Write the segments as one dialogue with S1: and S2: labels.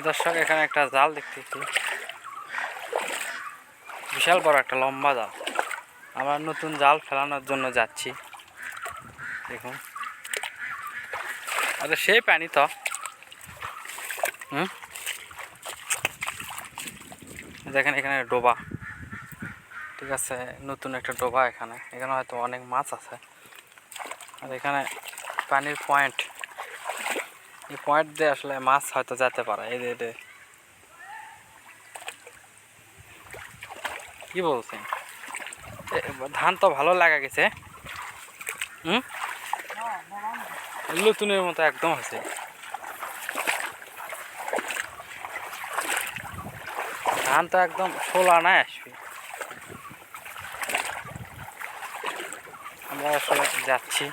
S1: দর্শক, এখানে একটা জাল দেখতেছি। বিশাল বড় একটা লম্বা জাল। আমরা নতুন জাল ফেলানোর জন্য যাচ্ছি। দেখুন। আরে সেই পানি তো। হুম? দেখেন, এখানে ডোবা। ঠিক আছে, নতুন একটা ডোবা এখানে। এখানে হয়তো অনেক মাছ আছে। আর এখানে পানির পয়েন্ট। এই পয়েন্ট দিয়ে আসলে মাছ হয়তো যেতে পারে। এই যে। কি বলছেন? ধান তো ভালো লাগা গেছে। হুম? নতুনের মতো একদম হয়েছে। ধান তো একদম ষোলো আনায় আসবে। আমরা আসলে যাচ্ছি।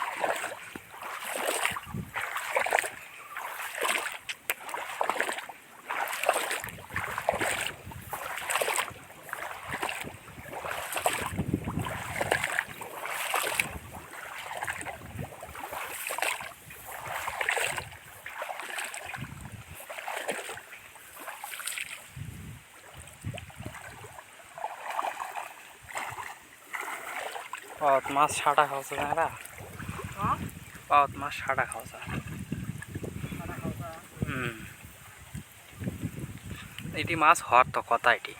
S1: পাওয়াত মাছ সাটা খাওয়াছে না পাওয়াত মাছ সাটা খাওয়াছে হুম। এটি মাছ হওয়ার তো কথা এটি।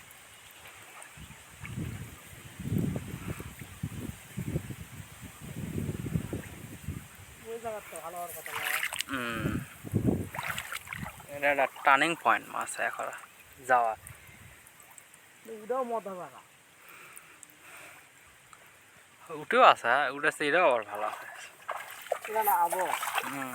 S1: এটা একটা টার্নিং পয়েন্ট মাছ এখন যাওয়া। উঠাও আছে উঠেছে এটাও আবার ভালো আছে।
S2: এটা না আবো
S1: হুম।